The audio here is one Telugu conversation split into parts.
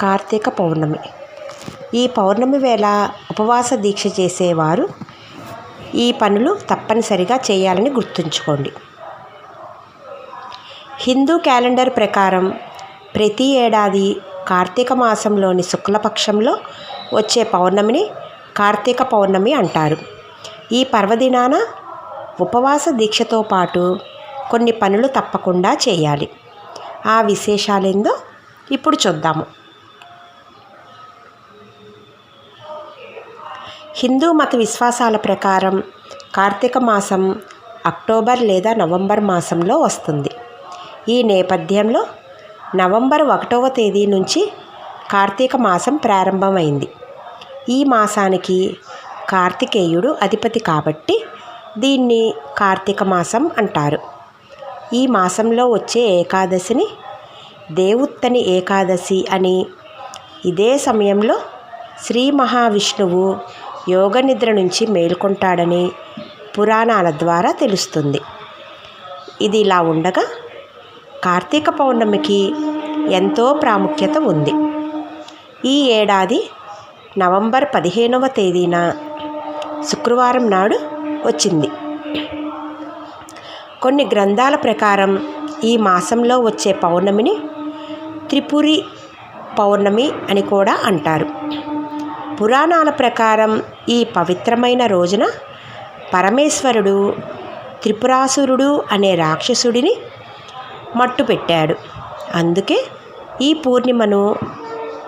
కార్తీక పౌర్ణమి. ఈ పౌర్ణమి వేళ ఉపవాస దీక్ష చేసేవారు. ఈ పనులు తప్పనిసరిగా చేయాలని గుర్తుంచుకోండి. హిందూ క్యాలెండర్ ప్రకారం ప్రతి ఏడాది కార్తీక మాసంలోని శుక్లపక్షంలో వచ్చే పౌర్ణమిని కార్తీక పౌర్ణమి అంటారు. ఈ పర్వదినాన ఉపవాస దీక్షతో పాటు కొన్ని పనులు తప్పకుండా చేయాలి. ఆ విశేషాలేందో ఇప్పుడు చూద్దాము. హిందూ మత విశ్వాసాల ప్రకారం కార్తీక మాసం అక్టోబర్ లేదా నవంబర్ మాసంలో వస్తుంది. ఈ నేపథ్యంలో నవంబర్ ఒకటవ తేదీ నుంచి కార్తీక మాసం ప్రారంభమైంది. ఈ మాసానికి కార్తికేయుడు అధిపతి కాబట్టి దీన్ని కార్తీక మాసం అంటారు. ఈ మాసంలో వచ్చే ఏకాదశిని దేవుత్తని ఏకాదశి అని ఇదే సమయంలో శ్రీ మహావిష్ణువు యోగ నిద్ర నుంచి మేల్కొంటాడని పురాణాల ద్వారా తెలుస్తుంది. ఇది ఇలా ఉండగా కార్తీక పౌర్ణమికి ఎంతో ప్రాముఖ్యత ఉంది. ఈ ఏడాది నవంబర్ పదిహేనవ తేదీన శుక్రవారం నాడు వచ్చింది. కొన్ని గ్రంథాల ప్రకారం ఈ మాసంలో వచ్చే పౌర్ణమిని త్రిపురి పౌర్ణమి అని కూడా అంటారు. పురాణాల ప్రకారం ఈ పవిత్రమైన రోజున పరమేశ్వరుడు త్రిపురాసురుడు అనే రాక్షసుడిని మట్టు పెట్టాడు అందుకే ఈ పూర్ణిమను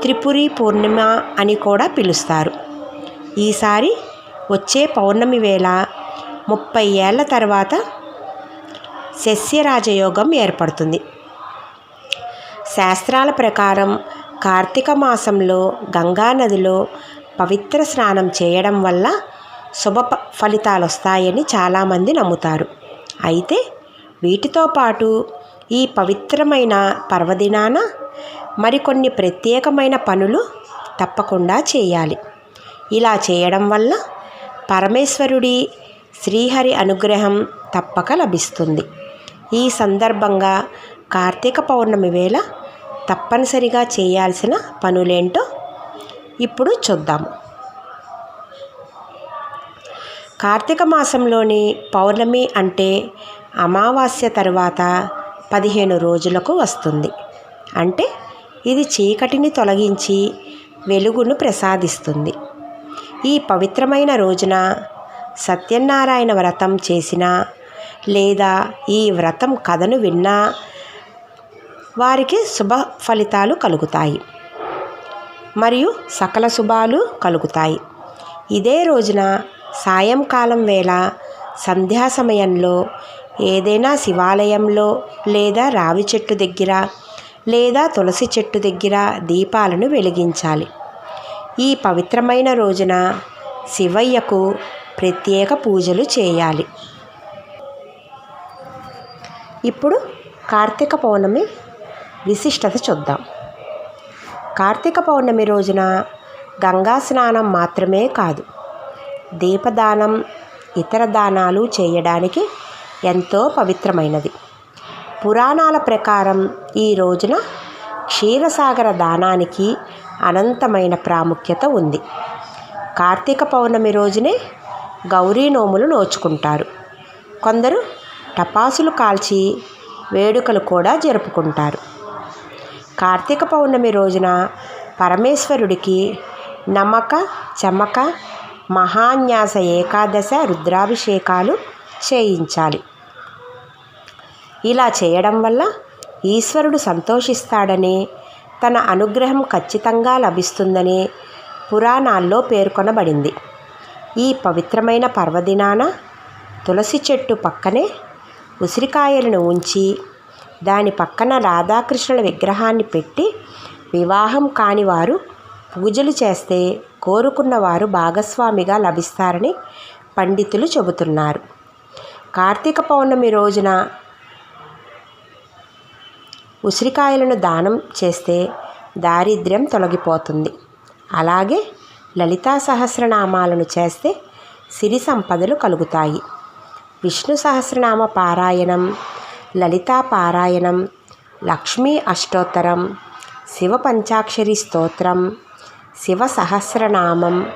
త్రిపురి పూర్ణిమ అని కూడా పిలుస్తారు. ఈసారి వచ్చే పౌర్ణమి వేళ ముప్పై ఏళ్ళ తర్వాత శస్యరాజయోగం ఏర్పడుతుంది. శాస్త్రాల ప్రకారం కార్తీక మాసంలో గంగా నదిలో పవిత్ర స్నానం చేయడం వల్ల శుభ ఫలితాలు వస్తాయని చాలామంది నమ్ముతారు. అయితే వీటితో పాటు ఈ పవిత్రమైన పర్వదినాన మరికొన్ని ప్రత్యేకమైన పనులు తప్పకుండా చేయాలి. ఇలా చేయడం వల్ల పరమేశ్వరుడి శ్రీహరి అనుగ్రహం తప్పక లభిస్తుంది. ఈ సందర్భంగా కార్తీక పౌర్ణమి వేళ తప్పనిసరిగా చేయాల్సిన పనులేంటో ఇప్పుడు చూద్దాము కార్తీక మాసంలోని పౌర్ణమి అంటే అమావాస్య తర్వాత పదిహేను రోజులకు వస్తుంది. అంటే ఇది చీకటిని తొలగించి వెలుగును ప్రసాదిస్తుంది. ఈ పవిత్రమైన రోజున సత్యనారాయణ వ్రతం చేసినా లేదా ఈ వ్రతం కథను విన్నా వారికి శుభ ఫలితాలు కలుగుతాయి. మరియు సకల శుభాలు కలుగుతాయి. ఇదే రోజున సాయంకాలం వేళ సంధ్యా సమయంలో ఏదైనా శివాలయంలో లేదా రావి చెట్టు దగ్గర లేదా తులసి చెట్టు దగ్గర దీపాలను వెలిగించాలి. ఈ పవిత్రమైన రోజున శివయ్యకు ప్రత్యేక పూజలు చేయాలి. ఇప్పుడు కార్తీక పౌర్ణమి విశిష్టత చూద్దాం. కార్తీక పౌర్ణమి రోజున గంగా స్నానం మాత్రమే కాదు దీపదానం ఇతర దానాలు చేయడానికి ఎంతో పవిత్రమైనది. పురాణాల ప్రకారం ఈ రోజున క్షీరసాగర దానానికి అనంతమైన ప్రాముఖ్యత ఉంది. కార్తీక పౌర్ణమి రోజునే గౌరీ నోములు నోచుకుంటారు. కొందరు టపాసులు కాల్చి వేడుకలు కూడా జరుపుకుంటారు. కార్తీక పౌర్ణమి రోజున పరమేశ్వరుడికి నమక చమక మహాన్యాస ఏకాదశ రుద్రాభిషేకాలు చేయించాలి. ఇలా చేయడం వల్ల ఈశ్వరుడు సంతోషిస్తాడని తన అనుగ్రహం ఖచ్చితంగా లభిస్తుందని పురాణాల్లో పేర్కొనబడింది. ఈ పవిత్రమైన పర్వదినాన తులసి చెట్టు పక్కనే ఉసిరికాయలను ఉంచి దాని పక్కన రాధాకృష్ణుల విగ్రహాన్ని పెట్టి వివాహం కాని వారు పూజలు చేస్తే కోరుకున్న వారు భాగస్వామిగా లభిస్తారని పండితులు చెబుతున్నారు. కార్తీక పౌర్ణమి రోజున ఉసిరికాయలను దానం చేస్తే దారిద్ర్యం తొలగిపోతుంది. అలాగే లలితా సహస్రనామాలను చేస్తే సిరి సంపదలు కలుగుతాయి. విష్ణు సహస్రనామ పారాయణం లలితా పారాయణం లక్ష్మీ అష్టోత్తరం శివ పంచాక్షరి స్తోత్రం శివ సహస్రనామం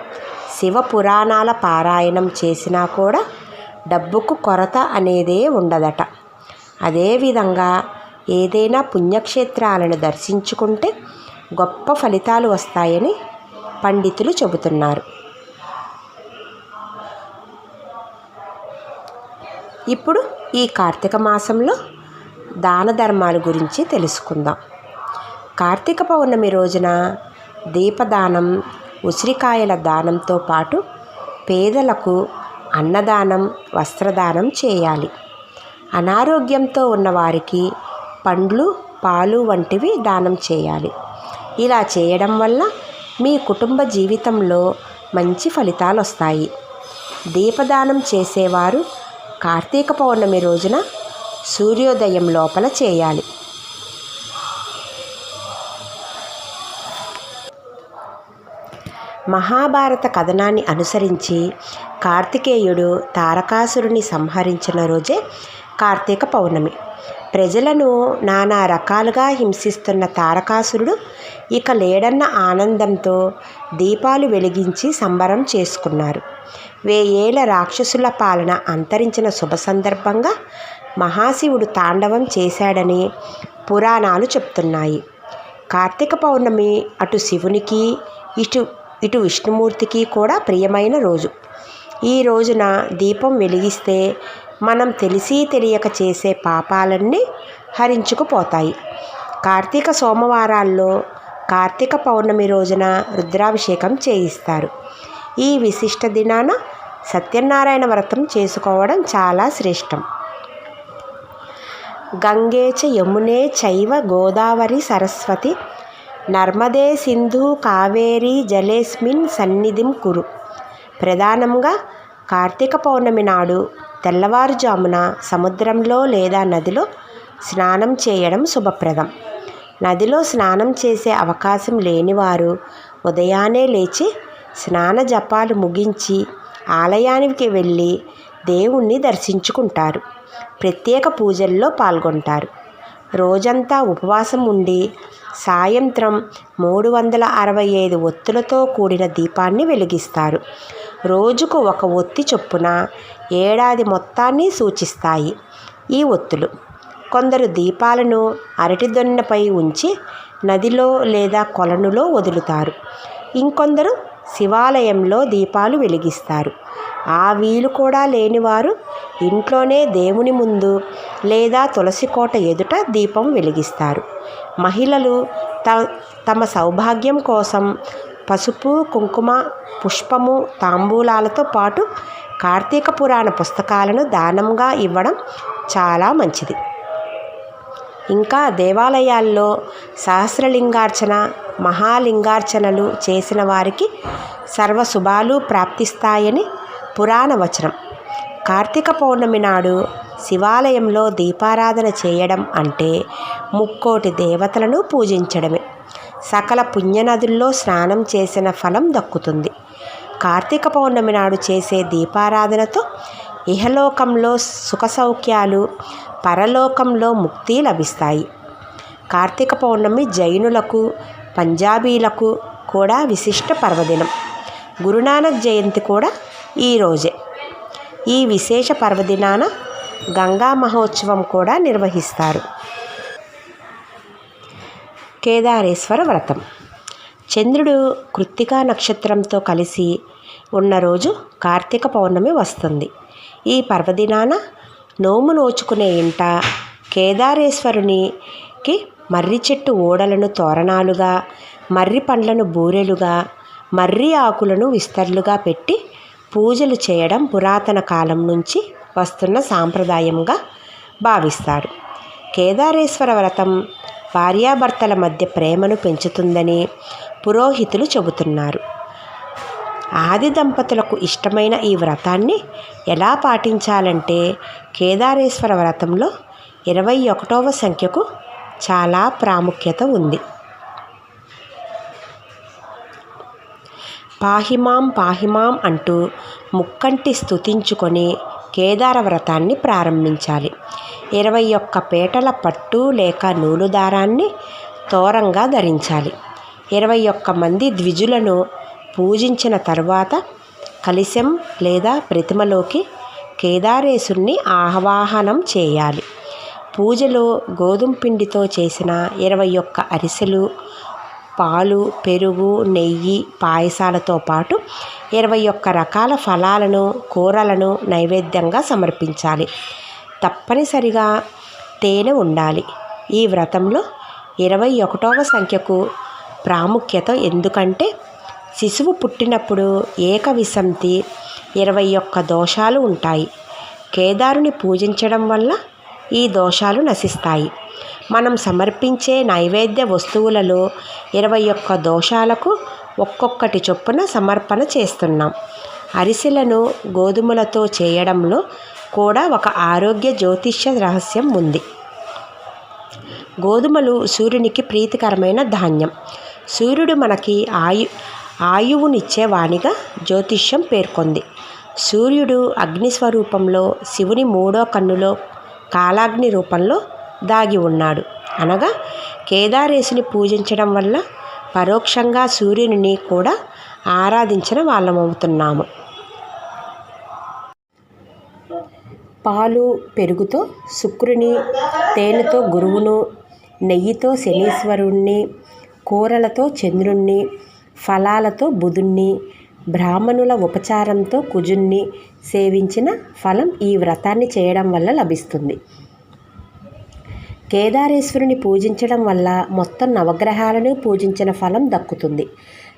శివ పురాణాల పారాయణం చేసినా కూడా డబ్బుకు కొరత అనేదే ఉండదట. అదేవిధంగా ఏదైనా పుణ్యక్షేత్రాలను దర్శించుకుంటే గొప్ప ఫలితాలు వస్తాయని పండితులు చెబుతున్నారు. ఇప్పుడు ఈ కార్తీక మాసంలో దాన ధర్మాల గురించి తెలుసుకుందాం. కార్తీక పౌర్ణమి రోజున దీపదానం ఉసిరికాయల దానంతో పాటు పేదలకు అన్నదానం వస్త్రదానం చేయాలి. అనారోగ్యంతో ఉన్నవారికి పండ్లు పాలు వంటివి దానం చేయాలి. ఇలా చేయడం వల్ల మీ కుటుంబ జీవితంలో మంచి ఫలితాలు వస్తాయి దీపదానం చేసేవారు కార్తీక పౌర్ణమి రోజున సూర్యోదయం లోపల చేయాలి. మహాభారత కథనాన్ని అనుసరించి కార్తికేయుడు తారకాసురుని సంహరించిన రోజే కార్తీక పౌర్ణమి. ప్రజలను నానా రకాలుగా హింసిస్తున్న తారకాసురుడు ఇక లేడన్న ఆనందంతో దీపాలు వెలిగించి సంబరం చేసుకున్నారు. వేయేళ్ళ రాక్షసుల పాలన అంతరించిన శుభ సందర్భంగా మహాశివుడు తాండవం చేశాడని పురాణాలు చెప్తున్నాయి. కార్తీక పౌర్ణమి అటు శివునికి ఇటు ఇటు విష్ణుమూర్తికి కూడా ప్రియమైన రోజు. ఈ రోజున దీపం వెలిగిస్తే మనం తెలిసి తెలియక చేసే పాపాలన్నీ హరించుకుపోతాయి. కార్తీక సోమవారాల్లో కార్తీక పౌర్ణమి రోజున రుద్రాభిషేకం చేయిస్తారు. ఈ విశిష్ట దినాన సత్యనారాయణ వ్రతం చేసుకోవడం చాలా శ్రేష్టం. గంగేచ యమునే చైవ గోదావరి సరస్వతి నర్మదే సింధు కావేరి జలేస్మిన్ సన్నిధిం కురు. ప్రధానంగా కార్తీక పౌర్ణమి నాడు తెల్లవారుజామున సముద్రంలో లేదా నదిలో స్నానం చేయడం శుభప్రదం. నదిలో స్నానం చేసే అవకాశం లేనివారు ఉదయాన్నే లేచి స్నాన జపాలు ముగించి ఆలయానికి వెళ్ళి దేవుణ్ణి దర్శించుకుంటారు. ప్రత్యేక పూజల్లో పాల్గొంటారు. రోజంతా ఉపవాసం ఉండి సాయంత్రం మూడు వందల అరవై ఐదు ఒత్తులతో కూడిన దీపాన్ని వెలిగిస్తారు. రోజుకు ఒక ఒత్తి చొప్పున ఏడాది మొత్తాన్ని సూచిస్తాయి ఈ ఒత్తులు. కొందరు దీపాలను అరటి దొన్నపై ఉంచి నదిలో లేదా కొలనులో వదులుతారు. ఇంకొందరు శివాలయంలో దీపాలు వెలిగిస్తారు. ఆ వీలు కూడా లేనివారు ఇంట్లోనే దేవుని ముందు లేదా తులసి కోట ఎదుట దీపం వెలిగిస్తారు. మహిళలు త తమ సౌభాగ్యం కోసం పసుపు కుంకుమ పుష్పము తాంబూలాలతో పాటు కార్తీక పురాణ పుస్తకాలను దానంగా ఇవ్వడం చాలా మంచిది. ఇంకా దేవాలయాల్లో సహస్రలింగార్చన మహాలింగార్చనలు చేసిన వారికి సర్వశుభాలు ప్రాప్తిస్తాయని పురాణ వచనం. కార్తీక పౌర్ణమి నాడు శివాలయంలో దీపారాధన చేయడం అంటే ముక్కోటి దేవతలను పూజించడమే. సకల పుణ్యనదుల్లో స్నానం చేసిన ఫలం దక్కుతుంది. కార్తీక పౌర్ణమి నాడు చేసే దీపారాధనతో ఇహలోకంలో సుఖ సౌఖ్యాలు పరలోకంలో ముక్తి లభిస్తాయి. కార్తీక పౌర్ణమి జైనులకు పంజాబీలకు కూడా విశిష్ట పర్వదినం. గురునానక్ జయంతి కూడా ఈరోజే ఈ విశేష పర్వదినాన గంగా మహోత్సవం కూడా నిర్వహిస్తారు. కేదారేశ్వర వ్రతం. చంద్రుడు కృత్తికా నక్షత్రంతో కలిసి ఉన్న రోజు కార్తీక పౌర్ణమి వస్తుంది. ఈ పర్వదినాన నోము నోచుకునే ఇంట కేదారేశ్వరునికి మర్రి చెట్టు ఓడలను తోరణాలుగా మర్రి పండ్లను బూరెలుగా మర్రి ఆకులను విస్తర్లుగా పెట్టి పూజలు చేయడం పురాతన కాలం నుంచి వస్తున్న సాంప్రదాయంగా భావిస్తారు. కేదారేశ్వర వ్రతం భార్యాభర్తల మధ్య ప్రేమను పెంచుతుందని పురోహితులు చెబుతున్నారు. ఆది దంపతులకు ఇష్టమైన ఈ వ్రతాన్ని ఎలా పాటించాలంటే కేదారేశ్వర వ్రతంలో ఇరవై ఒకటవ సంఖ్యకు చాలా ప్రాముఖ్యత ఉంది. పాహిమాం పాహిమాం అంటూ ముక్కంటి స్తుతించుకొని కేదార వ్రతాన్ని ప్రారంభించాలి. ఇరవై ఒక్క పేటల పట్టు లేక నూలు దారాన్ని తోరంగా ధరించాలి. ఇరవై ఒక్క మంది ద్విజులను పూజించిన తర్వాత కలిశం లేదా ప్రతిమలోకి కేదారేశుణ్ణి ఆవాహనం చేయాలి. పూజలో గోధుమ పిండితో చేసిన ఇరవై ఒక్క అరిసెలు పాలు పెరుగు నెయ్యి పాయసాలతో పాటు ఇరవై ఒక్క రకాల ఫలాలను కూరలను నైవేద్యంగా సమర్పించాలి. తప్పనిసరిగా తేనె ఉండాలి. ఈ వ్రతంలో ఇరవై ఒకటవ సంఖ్యకు ప్రాముఖ్యత ఎందుకంటే శిశువు పుట్టినప్పుడు ఏకవిసంతి ఇరవై ఒక్క దోషాలు ఉంటాయి. కేదారుని పూజించడం వల్ల ఈ దోషాలు నశిస్తాయి. మనం సమర్పించే నైవేద్య వస్తువులలో ఇరవై ఒక్క దోషాలకు ఒక్కొక్కటి చొప్పున సమర్పణ చేస్తున్నాం. అరిసెలను గోధుమలతో చేయడంలో కూడా ఒక ఆరోగ్య జ్యోతిష్య రహస్యం ఉంది. గోధుమలు సూర్యునికి ప్రీతికరమైన ధాన్యం. సూర్యుడు మనకి ఆయు ఆయువునిచ్చే వాణిగా జ్యోతిష్యం పేర్కొంది. సూర్యుడు అగ్ని స్వరూపంలో శివుని మూడో కన్నులో కాలాగ్ని రూపంలో దాగి ఉన్నాడు. అనగా కేదారేశుని పూజించడం వల్ల పరోక్షంగా సూర్యుని కూడా ఆరాధించిన వాళ్ళమవుతున్నాము. పాలు పెరుగుతో శుక్రుని తేనెతో గురువును నెయ్యితో శనీశ్వరుణ్ణి కూరలతో చంద్రుణ్ణి ఫలాలతో బుధుణ్ణి బ్రాహ్మణుల ఉపచారంతో కుజుణ్ణి సేవించిన ఫలం ఈ వ్రతాన్ని చేయడం వల్ల లభిస్తుంది. కేదారేశ్వరుని పూజించడం వల్ల మొత్తం నవగ్రహాలను పూజించిన ఫలం దక్కుతుంది.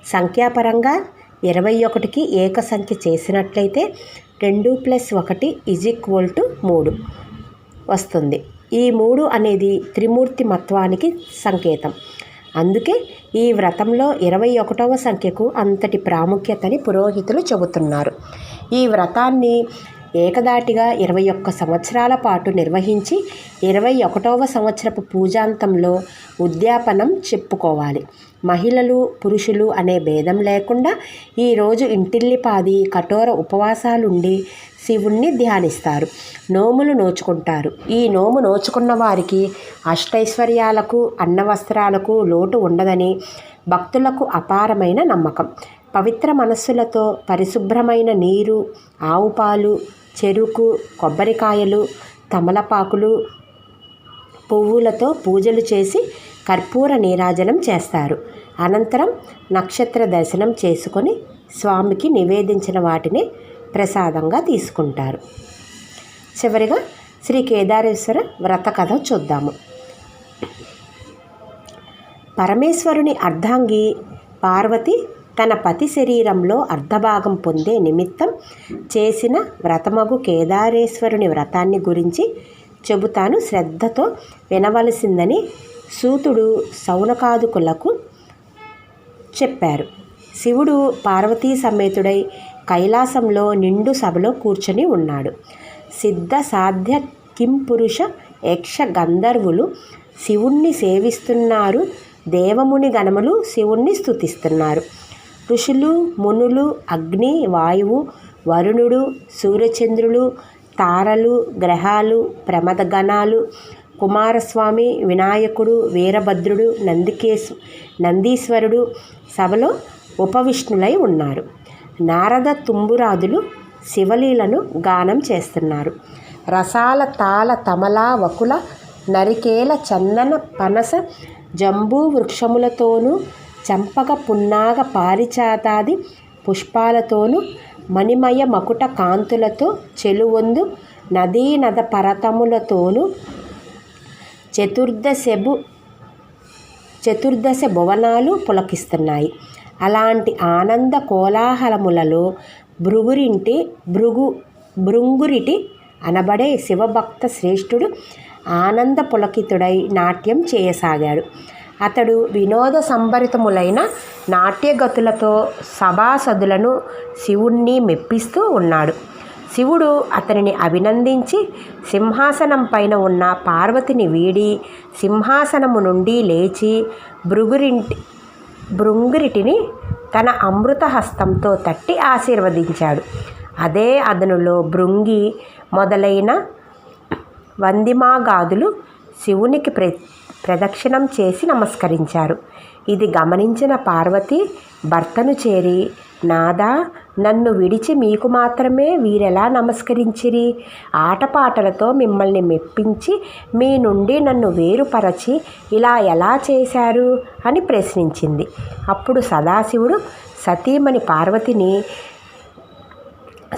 సంఖ్యాపరంగా ఇరవై ఒకటికి ఏక సంఖ్య చేసినట్లయితే రెండు ప్లస్ ఒకటి ఇజ్ ఈక్వల్ టు మూడు వస్తుంది. ఈ మూడు అనేది త్రిమూర్తి మత్వానికి సంకేతం. అందుకే ఈ వ్రతంలో ఇరవై ఒకటవ సంఖ్యకు అంతటి ప్రాముఖ్యతని పురోహితులు చెబుతున్నారు. ఈ వ్రతాన్ని ఏకదాటిగా ఇరవై ఒక్క సంవత్సరాల పాటు నిర్వహించి ఇరవై ఒకటవ సంవత్సరపు పూజాంతంలో ఉద్యాపనం చెప్పుకోవాలి. మహిళలు పురుషులు అనే భేదం లేకుండా ఈరోజు ఇంటిల్లిపాది కఠోర ఉపవాసాలుండి శివుణ్ణి ధ్యానిస్తారు. నోములు నోచుకుంటారు. ఈ నోము నోచుకున్న వారికి అష్టైశ్వర్యాలకు అన్నవస్త్రాలకు లోటు ఉండదని భక్తులకు అపారమైన నమ్మకం. పవిత్ర మనస్సులతో పరిశుభ్రమైన నీరు ఆవు పాలు చెరుకు కొబ్బరికాయలు తమలపాకులు పువ్వులతో పూజలు చేసి కర్పూర నీరాజనం చేస్తారు. అనంతరం నక్షత్ర దర్శనం చేసుకొని స్వామికి నివేదించిన వాటిని ప్రసాదంగా తీసుకుంటారు. చివరిగా శ్రీ కేదారేశ్వర వ్రత కథ చూద్దాము. పరమేశ్వరుని అర్ధాంగి పార్వతి తన పతి శరీరంలో అర్ధభాగం పొందే నిమిత్తం చేసిన వ్రతమగు కేదారేశ్వరుని వ్రతాన్ని గురించి చెబుతాను శ్రద్ధతో వినవలసిందని సూతుడు సౌనకాదుకులకు చెప్పారు. శివుడు పార్వతీ సమేతుడై కైలాసంలో నిండు సభలో కూర్చొని ఉన్నాడు. సిద్ధ సాధ్య కింపురుష యక్ష గంధర్వులు శివుణ్ణి సేవిస్తున్నారు. దేవముని గణములు శివుణ్ణి స్థుతిస్తున్నారు ఋషులు మునులు అగ్ని వాయువు వరుణుడు సూర్యచంద్రులు తారలు గ్రహాలు ప్రమదగణాలు కుమారస్వామి వినాయకుడు వీరభద్రుడు నందికేశు నందీశ్వరుడు సభలో ఉపవిష్ణులై ఉన్నారు. నారద తుంబురాదులు శివలీలను గానం చేస్తున్నారు. రసాల తాళ తమలా వకుల నరికేల చందన పనస జంబూ వృక్షములతోనూ చంపక పున్నాగ పారిచాతాది పుష్పాలతోనూ మణిమయ మకుట కాంతులతో చెలువొందు నదీనద పరతములతోనూ చతుర్దశబు చతుర్దశ భువనాలు పులకిస్తున్నాయి. అలాంటి ఆనంద కోలాహలములలో భృగురింటి భృగు భృంగురిటి అనబడే శివభక్త శ్రేష్ఠుడు ఆనంద పులకితుడై నాట్యం చేయసాగాడు. అతడు వినోద సంభరితములైన నాట్యగతులతో సభాసదులను శివుణ్ణి మెప్పిస్తూ ఉన్నాడు. శివుడు అతనిని అభినందించి సింహాసనం పైన ఉన్న పార్వతిని వీడి సింహాసనము నుండి లేచి భృగురింటి భృంగురిటిని తన అమృత హస్తంతో తట్టి ఆశీర్వదించాడు. అదే అదనులో భృంగి మొదలైన వందిమాగాదులు శివునికి ప్ర ప్రదక్షిణం చేసి నమస్కరించారు. ఇది గమనించిన పార్వతి భర్తను చేరి నాదా నన్ను విడిచి మీకు మాత్రమే వీరెలా నమస్కరించిరి? ఆటపాటలతో మిమ్మల్ని మెప్పించి మీ నుండి నన్ను వేరుపరచి ఇలా ఎలా చేశారు? అని ప్రశ్నించింది. అప్పుడు సదాశివుడు సతీమణి పార్వతిని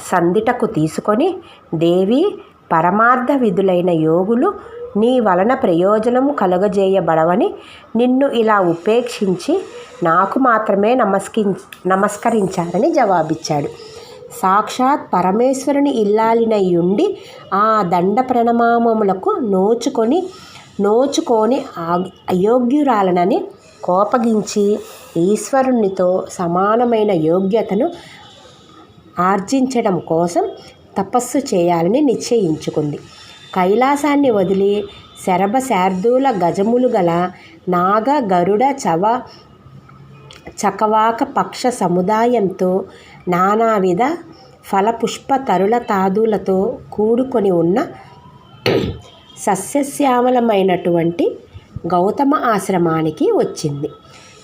సందిటకు తీసుకొని దేవి పరమార్థ విధులైన యోగులు నీ వలన ప్రయోజనం కలుగజేయబడవని నిన్ను ఇలా ఉపేక్షించి నాకు మాత్రమే నమస్కి నమస్కరించారని జవాబిచ్చాడు. సాక్షాత్ పరమేశ్వరుని ఇల్లాలినయుండి ఆ దండ ప్రణమామములకు నోచుకొని నోచుకొని అయోగ్యురాలనని కోపగించి ఈశ్వరునితో సమానమైన యోగ్యతను ఆర్జించడం కోసం తపస్సు చేయాలని నిశ్చయించుకుంది. కైలాసాన్ని వదిలి శరభశార్దూల గజములు గల నాగ గరుడ చవ చకవాక పక్ష సముదాయంతో నానావిధ ఫలపుష్ప తరుల తాదులతో కూడుకొని ఉన్న సస్యశ్యామలమైనటువంటి గౌతమ ఆశ్రమానికి వచ్చింది.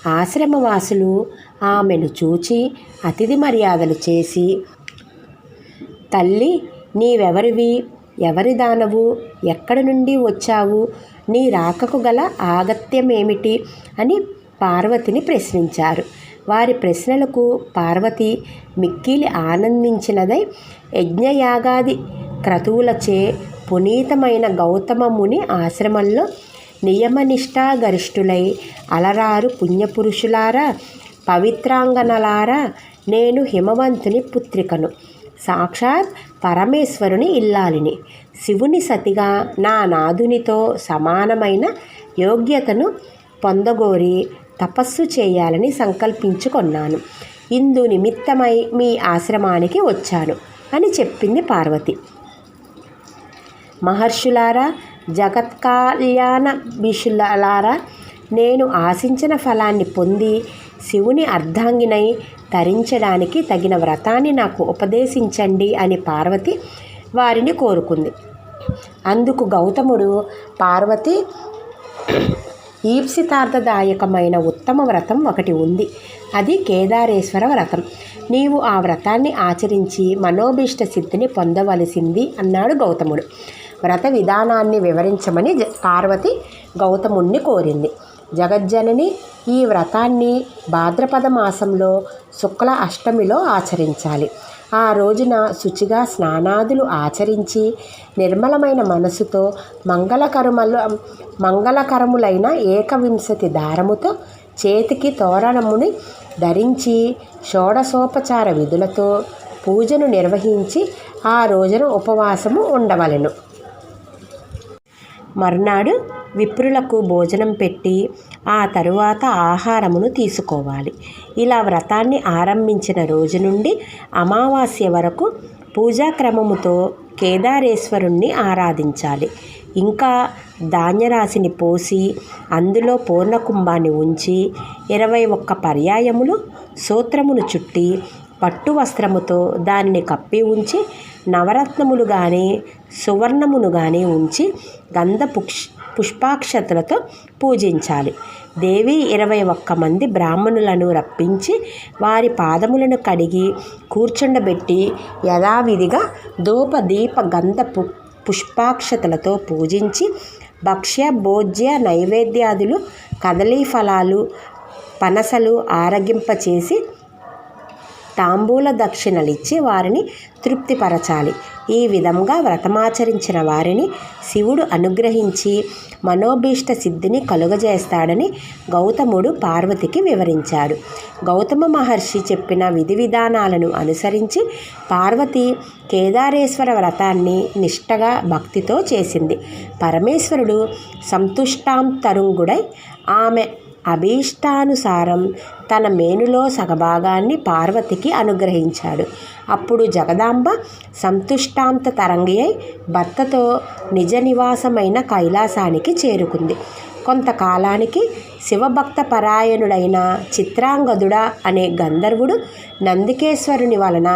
ఆశ్రమవాసులు ఆమెను చూచి అతిథి మర్యాదలు చేసి తల్లి నీవెవరివి? ఎవరి దానవు? ఎక్కడి నుండి వచ్చావు? నీ రాకకు గల ఆగత్యమేమిటి? అని పార్వతిని ప్రశ్నించారు. వారి ప్రశ్నలకు పార్వతి మిక్కిలి ఆనందించినదై యజ్ఞయాగాది క్రతువులచే పునీతమైన గౌతమముని ఆశ్రమంలో నియమనిష్టాగరిష్ఠులై అలరారు పుణ్యపురుషులారా పవిత్రాంగనలారా నేను హిమవంతుని పుత్రికను. సాక్షాత్ పరమేశ్వరుని ఇల్లాలిని. శివుని సతిగా నా నాదునితో సమానమైన యోగ్యతను పొందగోరి తపస్సు చేయాలని సంకల్పించుకొన్నాను. ఇందు నిమిత్తమై మీ ఆశ్రమానికి వచ్చాను అని చెప్పింది పార్వతి. మహర్షులారా జగత్కళ్యాణ బిషులారా నేను ఆశించిన ఫలాన్ని పొంది శివుని అర్ధాంగినై తరించడానికి తగిన వ్రతాన్ని నాకు ఉపదేశించండి అని పార్వతి వారిని కోరుకుంది. అందుకు గౌతముడు పార్వతి ఈప్సితార్థదాయకమైన ఉత్తమ వ్రతం ఒకటి ఉంది. అది కేదారేశ్వర వ్రతం. నీవు ఆ వ్రతాన్ని ఆచరించి మనోభీష్ట సిద్ధిని పొందవలసింది అన్నాడు గౌతముడు. వ్రత విధానాన్ని వివరించమని పార్వతి గౌతముణ్ణి కోరింది. జగజ్జనని ఈ వ్రతాన్ని భాద్రపద మాసంలో శుక్ల అష్టమిలో ఆచరించాలి. ఆ రోజున శుచిగా స్నానాదులు ఆచరించి నిర్మలమైన మనసుతో మంగళకరముల మంగళకరములైన ఏకవింశతి దారముతో చేతికి తోరణముని ధరించి షోడశోపచార విధులతో పూజను నిర్వహించి ఆ రోజున ఉపవాసము ఉండవలెను. మర్నాడు విప్రులకు భోజనం పెట్టి ఆ తరువాత ఆహారమును తీసుకోవాలి. ఇలా వ్రతాన్ని ఆరంభించిన రోజు నుండి అమావాస్య వరకు పూజాక్రమముతో కేదారేశ్వరుణ్ణి ఆరాధించాలి. ఇంకా ధాన్యరాశిని పోసి అందులో పూర్ణకుంభాన్ని ఉంచి ఇరవై ఒక్క పర్యాయములు సూత్రమును చుట్టి పట్టు వస్త్రముతో దానిని కప్పి ఉంచి నవరత్నములు కానీ సువర్ణమును కానీ ఉంచి గంధ పుష్ పుష్పాక్షతలతో పూజించాలి. దేవి ఇరవై ఒక్క మంది బ్రాహ్మణులను రప్పించి వారి పాదములను కడిగి కూర్చుండబెట్టి యథావిధిగా ధూప దీప గంధ పు పుష్పాక్షతలతో పూజించి భక్ష్య భోజ్య నైవేద్యాదులు కదలీ ఫలాలు పనసలు ఆరగింపచేసి తాంబూల దక్షిణలిచ్చి వారిని తృప్తిపరచాలి. ఈ విధంగా వ్రతమాచరించిన వారిని శివుడు అనుగ్రహించి మనోభీష్ట సిద్ధిని కలుగజేస్తాడని గౌతముడు పార్వతికి వివరించాడు. గౌతమ మహర్షి చెప్పిన విధి విధానాలను అనుసరించి పార్వతి కేదారేశ్వర వ్రతాన్ని నిష్టగా భక్తితో చేసింది. పరమేశ్వరుడు సంతుష్టాం తరుంగుడై ఆమె అభీష్టానుసారం తన మేనులో సగభాగాన్ని పార్వతికి అనుగ్రహించాడు. అప్పుడు జగదాంబ సంతుష్టాంత తరంగి అయి భర్తతో నిజ నివాసమైన కైలాసానికి చేరుకుంది. కొంతకాలానికి శివభక్త పరాయణుడైన చిత్రాంగదుడ అనే గంధర్వుడు నందికేశ్వరుని వలన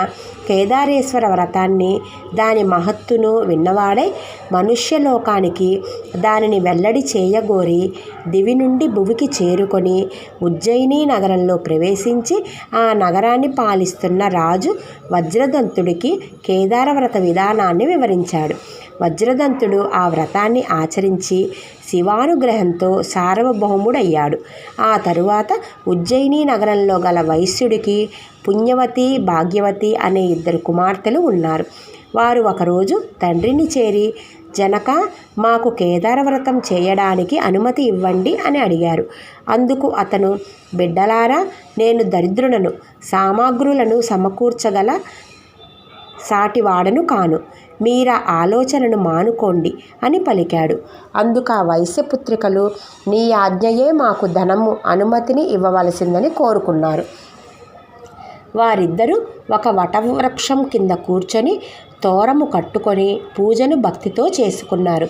కేదారేశ్వర వ్రతాన్ని దాని మహత్తును విన్నవాడై మనుష్యలోకానికి దానిని వెల్లడి చేయగోరి దివి నుండి భువికి చేరుకొని ఉజ్జయిని నగరంలో ప్రవేశించి ఆ నగరాన్ని పాలిస్తున్న రాజు వజ్రదంతుడికి కేదారవ్రత విధానాన్ని వివరించాడు. వజ్రదంతుడు ఆ వ్రతాన్ని ఆచరించి శివానుగ్రహంతో సార్వభౌముడయ్యాడు. ఆ తరువాత ఉజ్జయిని నగరంలో గల వైశ్యుడికి పుణ్యవతి భాగ్యవతి అనే ఇద్దరు కుమార్తెలు ఉన్నారు. వారు ఒకరోజు తండ్రిని చేరి జనక మాకు కేదారవ్రతం చేయడానికి అనుమతి ఇవ్వండి అని అడిగారు. అందుకు అతను బిడ్డలారా నేను దరిద్రులను సామాగ్రులను సమకూర్చగల సాటివాడను కాను. మీరా ఆలోచనను మానుకోండి అని పలికాడు. అందుకు ఆ వైశ్యపుత్రికలు నీ ఆజ్ఞయే మాకు ధనము అనుమతిని ఇవ్వవలసిందని కోరుకున్నారు. వారిద్దరూ ఒక వటవృక్షం కింద కూర్చొని తోరము కట్టుకొని పూజను భక్తితో చేసుకున్నారు.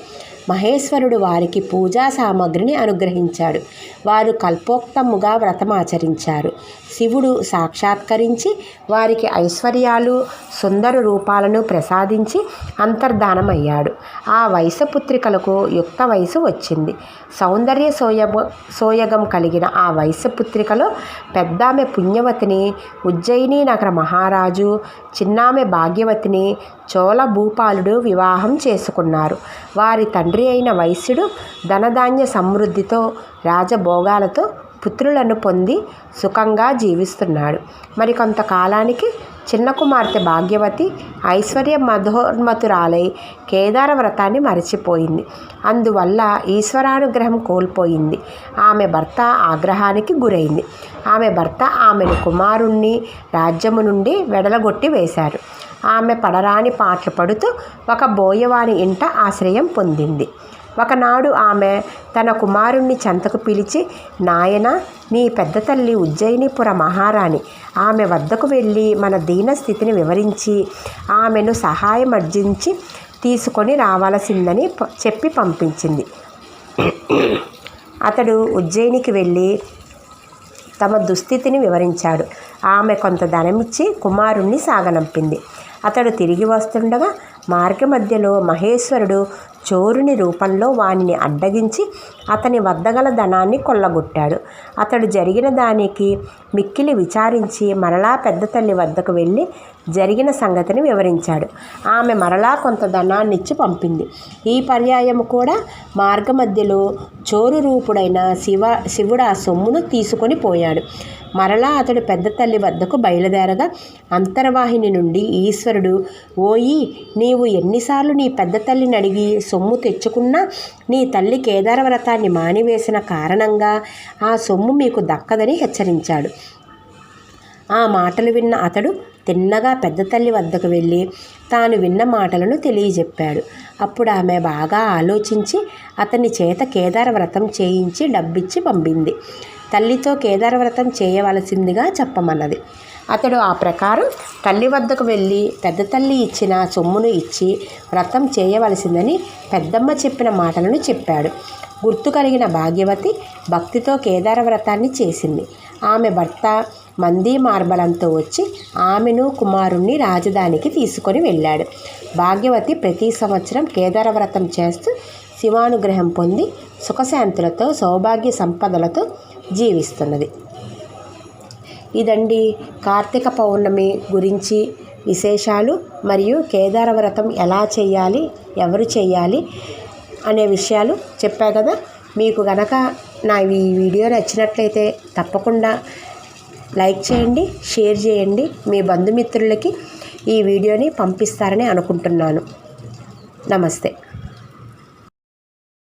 మహేశ్వరుడు వారికి పూజా సామగ్రిని అనుగ్రహించాడు. వారు కల్పోక్తముగా వ్రతమాచరించారు శివుడు సాక్షాత్కరించి వారికి ఐశ్వర్యాలు సుందర రూపాలను ప్రసాదించి అంతర్ధానమయ్యాడు. ఆ వైశ్యపుత్రికలకు యుక్త వయసు వచ్చింది. సౌందర్య సోయగ సోయగం కలిగిన ఆ వైశ్యపుత్రికలో పెద్దామె పుణ్యవతిని ఉజ్జయిని నగర మహారాజు చిన్నామె భాగ్యవతిని చోళ భూపాలుడు వివాహం చేసుకున్నారు. వారి తండ్రి అయిన వైశ్యుడు ధనధాన్య సమృద్ధితో రాజభోగాలతో పుత్రులను పొంది సుఖంగా జీవిస్తున్నాడు. మరి కొంతకాలానికి చిన్న కుమార్తె భాగ్యవతి ఐశ్వర్య మధోన్మతురాలై కేదార వ్రతాన్ని మరచిపోయింది. అందువల్ల ఈశ్వరానుగ్రహం కోల్పోయింది. ఆమె భర్త ఆగ్రహానికి గురైంది. ఆమె భర్త ఆమెను కుమారుణ్ణి రాజ్యము నుండి వెడలగొట్టి వేశారు. ఆమె పడరాని పాటలు పడుతూ ఒక బోయవాని ఇంట ఆశ్రయం పొందింది. ఒకనాడు ఆమె తన కుమారుణ్ణి చెంతకు పిలిచి నాయన నీ పెద్ద తల్లి ఉజ్జయినిపుర మహారాణి ఆమె వద్దకు వెళ్ళి మన దీన స్థితిని వివరించి ఆమెను సహాయం అర్జించి తీసుకొని రావాల్సిందని చెప్పి పంపించింది. అతడు ఉజ్జయినికి వెళ్ళి తమ దుస్థితిని వివరించాడు. ఆమె కొంత ధనమిచ్చి కుమారుణ్ణి సాగనంపింది. అతడు తిరిగి వస్తుండగా మార్గమధ్యలో మహేశ్వరుడు చోరుని రూపంలో వానిని అడ్డగించి అతని వద్దగల ధనాన్ని కొల్లగొట్టాడు. అతడు జరిగిన దానికి మిక్కిలి విచారించి మరలా పెద్ద తల్లి వద్దకు వెళ్ళి జరిగిన సంగతిని వివరించాడు. ఆమె మరలా కొంత ధనాన్నిచ్చి పంపింది. ఈ పర్యాయం కూడా మార్గమధ్యలో చోరు రూపుడైన శివ శివుడు ఆ సొమ్మును తీసుకొని పోయాడు. మరలా అతడు పెద్ద తల్లి వద్దకు బయలుదేరగా అంతర్వాహిని నుండి ఈశ్వరుడు ఓయి నీవు ఎన్నిసార్లు నీ పెద్ద తల్లిని అడిగి సొమ్ము తెచ్చుకున్నా నీ తల్లి కేదార వ్రతాన్ని మానివేసిన కారణంగా ఆ సొమ్ము మీకు దక్కదని హెచ్చరించాడు. ఆ మాటలు విన్న అతడు తిన్నగా పెద్ద తల్లి వద్దకు వెళ్ళి తాను విన్న మాటలను తెలియజెప్పాడు. అప్పుడు ఆమె బాగా ఆలోచించి అతని చేత కేదార వ్రతం చేయించి డబ్బిచ్చి పంపింది. తల్లితో కేదార వ్రతం చేయవలసిందిగా చెప్పమన్నది. అతడు ఆ ప్రకారం తల్లి వద్దకు వెళ్ళి పెద్ద తల్లి ఇచ్చిన సొమ్మును ఇచ్చి వ్రతం చేయవలసిందని పెద్దమ్మ చెప్పిన మాటలను చెప్పాడు. గుర్తు కలిగిన భాగ్యవతి భక్తితో కేదార వ్రతాన్ని చేసింది. ఆమె భర్త మందీ మార్బలంతో వచ్చి ఆమెను కుమారుణ్ణి రాజధానికి తీసుకొని వెళ్ళాడు. భాగ్యవతి ప్రతి సంవత్సరం కేదారవ్రతం చేస్తూ శివానుగ్రహం పొంది సుఖశాంతులతో సౌభాగ్య సంపదలతో జీవిస్తున్నది. ఇదండి కార్తీక పౌర్ణమి గురించి విశేషాలు మరియు కేదార వ్రతం ఎలా చేయాలి ఎవరు చేయాలి అనే విషయాలు చెప్పా కదా. మీకు గనక నా ఈ వీడియో నచ్చినట్లయితే తప్పకుండా లైక్ చేయండి షేర్ చేయండి. మీ బంధుమిత్రులకి ఈ వీడియోని పంపిస్తారని అనుకుంటున్నాను. నమస్తే.